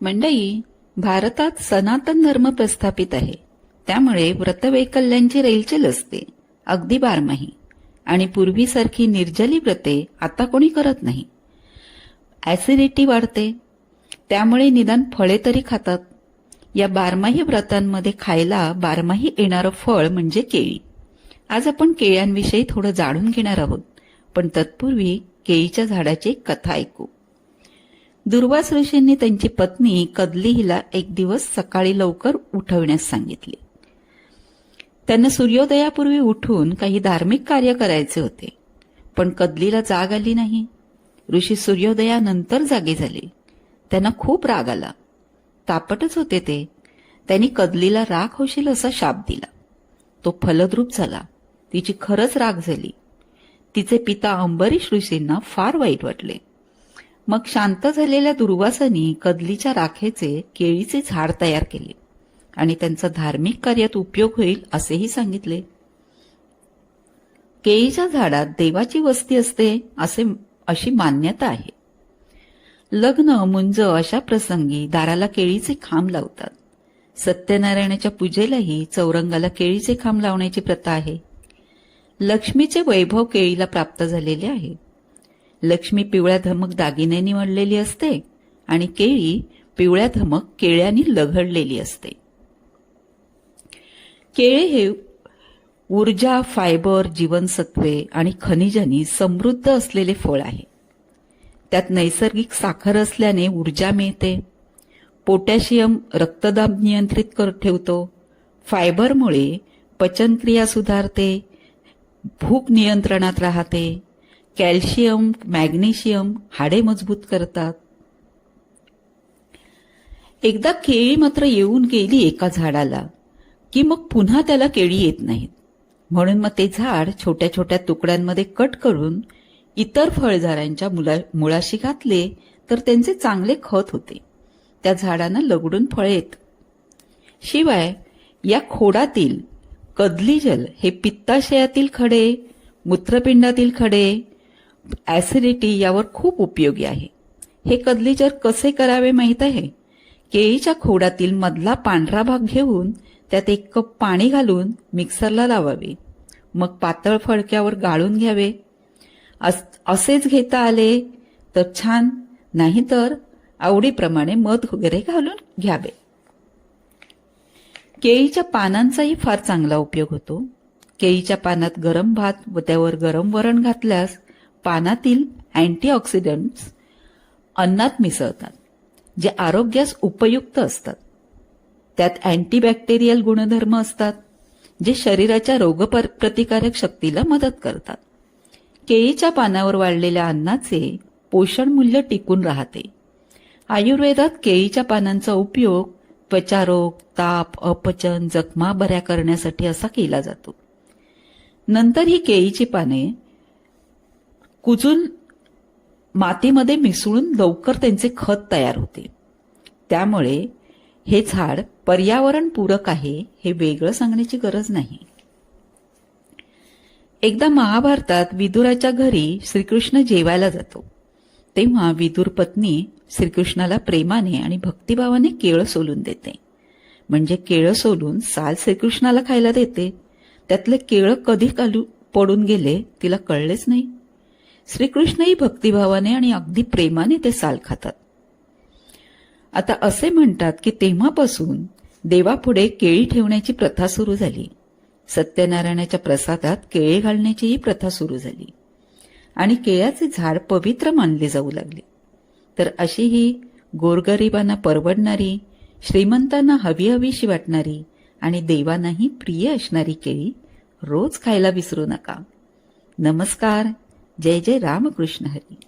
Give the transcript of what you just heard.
मंडई भारतात सनातन धर्म प्रस्थापित आहे. त्यामुळे व्रतवैकल्यांची रेलचेल असते. अगदी बारमाही. आणि पूर्वीसारखी निर्जली व्रते आता कोणी करत नाही. ऍसिडिटी वाढते. त्यामुळे निदान फळे तरी खातात. या बारमाही व्रतांमध्ये खायला बारमाही येणारं फळ म्हणजे केळी. आज आपण केळ्यांविषयी थोडं जाणून घेणार आहोत. पण तत्पूर्वी केळीच्या झाडाची एक कथा ऐकू. दुर्वास ऋषींनी त्यांची पत्नी कदली हिला एक दिवस सकाळी लवकर उठवण्यास सांगितले. त्यांना सूर्योदयापूर्वी उठून काही धार्मिक कार्य करायचे होते पण कदलीला जाग आली नाही. ऋषी सूर्योदयानंतर जागे झाले. त्यांना खूप राग आला. तापटच होते ते. त्यांनी कदलीला राग होशील असा शाप दिला. तो फलद्रूप झाला. तिची खरंच राग झाली. तिचे पिता अंबरीश ऋषींना फार वाईट वाटले. मग शांत झालेल्या दुर्वासानी कदलीच्या राखेचे केळीचे झाड तयार केले. आणि त्यांचा धार्मिक कार्यात उपयोग होईल असेही सांगितले. केळीच्या झाडात देवाची वस्ती असते असे अशी मान्यता आहे. लग्न मुंज अशा प्रसंगी दाराला केळीचे खांब लावतात. सत्यनारायणाच्या पूजेलाही चौरंगाला केळीचे खांब लावण्याची प्रथा आहे. लक्ष्मीचे वैभव केळीला प्राप्त झालेले आहे. लक्ष्मी पिवळ्या धमक दागिन्यानी वळलेली असते आणि केळी पिवळ्या धमक केळ्यांनी लगडलेली असते. केळे हे ऊर्जा फायबर जीवनसत्वे आणि खनिजांनी समृद्ध असलेले फळ आहे. त्यात नैसर्गिक साखर असल्याने ऊर्जा मिळते. पोटॅशियम रक्तदाब नियंत्रित कर ठेवतो. फायबरमुळे पचनक्रिया सुधारते. भूक नियंत्रणात राहते. कॅल्शियम मॅग्नेशियम हाडे मजबूत करतात. एकदा केळी मात्र येऊन गेली एका झाडाला की मग पुन्हा त्याला केळी येत नाहीत. म्हणून मग ते झाड छोट्या छोट्या तुकड्यांमध्ये कट करून इतर फळझाडांच्या मुला मुळाशी घातले तर त्यांचे चांगले खत होते. त्या झाडांना लगडून फळे येत. शिवाय या खोडातील कदलीजल हे पित्ताशयातील खडे मूत्रपिंडातील खडे ॲसिडिटी यावर खूप उपयोगी आहे. हे कदलीचर कसे करावे माहीत आहे? केळीच्या खोडातील मधला पांढरा भाग घेऊन त्यात एक कप पाणी घालून मिक्सरला लावावे. मग पातळ फडक्यावर गाळून घ्यावे. अस- असेच घेता आले तर छान. नाहीतर आवडीप्रमाणे मध वगैरे घालून घ्यावे. केळीच्या पानांचाही फार चांगला उपयोग होतो. केळीच्या पानात गरम भात व त्यावर गरम वरण घातल्यास पानातील अँटीऑक्सिडंट्स अन्नात मिसळतात जे आरोग्यास उपयुक्त असतात. त्यात अँटीबॅक्टेरियल गुणधर्म असतात जे शरीराच्या रोगप्रतिकारक शक्तीला मदत करतात. केळीच्या पानावर वाढलेल्या अन्नाचे पोषण मूल्य टिकून राहते. आयुर्वेदात केळीच्या पानांचा उपयोग त्वचारोग ताप अपचन जखमा बऱ्या करण्यासाठी असा केला जातो. नंतर ही केळीची पाने कुजून मातीमध्ये मिसळून लवकर त्यांचे खत तयार होते. त्यामुळे हे झाड पर्यावरणपूरक आहे हे वेगळं सांगण्याची गरज नाही. एकदा महाभारतात विदुराच्या घरी श्रीकृष्ण जेवायला जातो. तेव्हा विदुर पत्नी श्रीकृष्णाला प्रेमाने आणि भक्तिभावाने केळं सोलून देते. म्हणजे केळं सोलून साल श्रीकृष्णाला खायला देते. त्यातले केळं कधी कालू पडून गेले तिला कळलेच नाही. श्रीकृष्णही भक्तिभावाने आणि अगदी प्रेमाने ते साल खातात. आता असे म्हणतात की तेव्हापासून देवापुढे केळी ठेवण्याची प्रथा सुरू झाली. सत्यनारायणाच्या प्रसादात केळे घालण्याचीही प्रथा सुरू झाली. आणि केळ्याचे झाड पवित्र मानले जाऊ लागले. तर अशी ही गोरगरिबांना परवडणारी श्रीमंतांना हवी हवीशी वाटणारी आणि देवांनाही प्रिय असणारी केळी रोज खायला विसरू नका. नमस्कार. जय जय रामकृष्ण हरी।